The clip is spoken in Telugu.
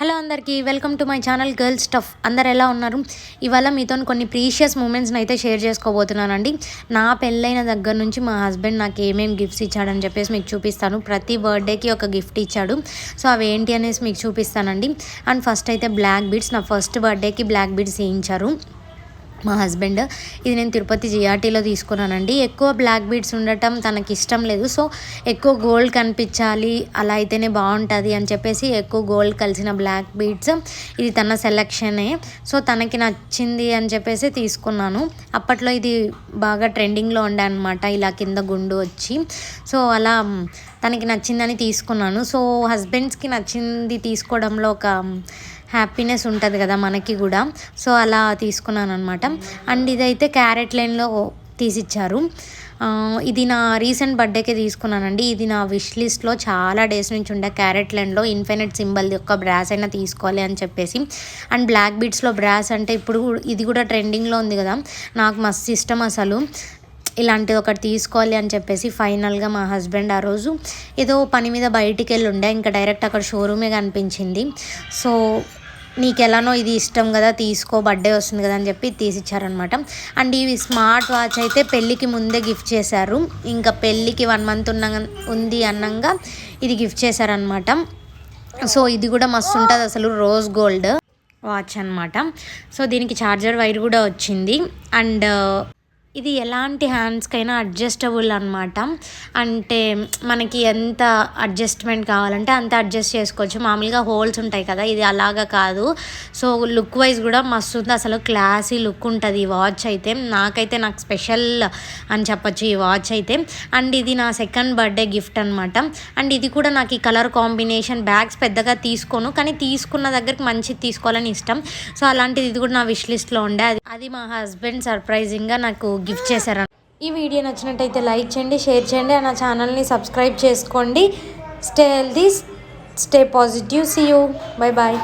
హలో అందరికీ welcome to my channel girls stuff. అందరు ఎలా ఉన్నారు? ఇవాళ మీతో కొన్ని ప్రీషియస్ మూమెంట్స్ని అయితే షేర్ చేసుకోబోతున్నానండి. నా పెళ్ళైన దగ్గర నుంచి మా హస్బెండ్ నాకు ఏమేమి గిఫ్ట్స్ ఇచ్చాడని చెప్పేసి మీకు చూపిస్తాను. ప్రతి బర్త్డేకి ఒక గిఫ్ట్ ఇచ్చాడు. సో అవి ఏంటి అనేసి మీకు చూపిస్తానండి. అండ్ ఫస్ట్ అయితే బ్లాక్ బీడ్స్ నా ఫస్ట్ బర్త్డేకి బ్లాక్ బీడ్స్ వేయించారు. మా హస్బెండ్. ఇది నేను తిరుపతి జిఆర్టీలో తీసుకున్నానండి. ఎక్కువ బ్లాక్ బీడ్స్ ఉండటం తనకి ఇష్టం లేదు. సో ఎక్కువ గోల్డ్ కనిపించాలి అలా అయితేనే బాగుంటుంది అని చెప్పేసి ఎక్కువ గోల్డ్ కలిసిన బ్లాక్ బీడ్స్ ఇది తన సెలెక్షనే సో తనకి నచ్చింది అని చెప్పేసి తీసుకున్నాను. అప్పట్లో ఇది బాగా ట్రెండింగ్లో ఉండే అనమాట ఇలా కింద గుండు వచ్చి. సో అలా తనకి నచ్చిందని తీసుకున్నాను. సో హస్బెండ్స్కి నచ్చింది తీసుకోవడంలో ఒక హ్యాపీనెస్ ఉంటుంది కదా మనకి కూడా. సో అలా తీసుకున్నాను అనమాట అండ్ ఇదైతే క్యారెట్ లైన్లో తీసిచ్చారు. ఇది నా రీసెంట్ బర్త్డేకే తీసుకున్నానండి. ఇది నా విష్ లిస్ట్లో చాలా డేస్ నుంచి ఉండే క్యారెట్ లైన్లో ఇన్ఫినిట్ సింబల్ యొక్క బ్రాస్ అయినా తీసుకోవాలి అని చెప్పేసి. అండ్ బ్లాక్ బీట్స్లో బ్రాస్ అంటే ఇప్పుడు ఇది కూడా ట్రెండింగ్లో ఉంది కదా. నాకు మస్తు ఇష్టం అసలు. ఇలాంటిది ఒకటి తీసుకోవాలి అని చెప్పేసి ఫైనల్గా మా హస్బెండ్ ఆ రోజు ఏదో పని మీద బయటికి వెళ్ళి ఉండే. ఇంకా డైరెక్ట్ అక్కడ షోరూమే కనిపించింది. సో నీకు ఎలానో ఇది ఇష్టం కదా తీసుకో బర్త్డే వస్తుంది కదా అని చెప్పి తీసిచ్చారనమాట అండ్ ఇవి స్మార్ట్ వాచ్ అయితే పెళ్ళికి ముందే గిఫ్ట్ చేశారు. ఇంకా పెళ్ళికి వన్ మంత్ ఉన్న ఉంది అన్నంగా ఇది గిఫ్ట్ చేశారనమాట సో ఇది కూడా మస్తు ఉంటుంది అసలు రోజ్ గోల్డ్ వాచ్ అనమాట సో దీనికి ఛార్జర్ వైర్ కూడా వచ్చింది. అండ్ ఇది ఎలాంటి హ్యాండ్స్కైనా అడ్జస్టబుల్ అనమాట అంటే మనకి ఎంత అడ్జస్ట్మెంట్ కావాలంటే అంత అడ్జస్ట్ చేసుకోవచ్చు. మామూలుగా హోల్స్ ఉంటాయి కదా ఇది అలాగా కాదు. సో లుక్ వైజ్ కూడా మస్తు ఉంది అసలు క్లాసీ లుక్ ఉంటుంది ఈ వాచ్ అయితే. నాకైతే నాకు స్పెషల్ అని చెప్పొచ్చు ఈ వాచ్ అయితే. అండ్ ఇది నా సెకండ్ బర్త్డే గిఫ్ట్ అనమాట అండ్ ఇది కూడా నాకు ఈ కలర్ కాంబినేషన్ బ్యాగ్స్ పెద్దగా తీసుకోను. కానీ తీసుకున్న దగ్గరికి మంచిది తీసుకోవాలని ఇష్టం. సో అలాంటిది ఇది కూడా నా విష్ లిస్ట్లో ఉండే. అది అది మా హస్బెండ్ సర్ప్రైజింగ్గా నాకు గిఫ్ట్ చేశారు ఈ వీడియో నచ్చినట్టయితే లైక్ చేయండి షేర్ చేయండి నా ఛానల్ని సబ్స్క్రైబ్ చేసుకోండి. Stay healthy stay positive see you bye bye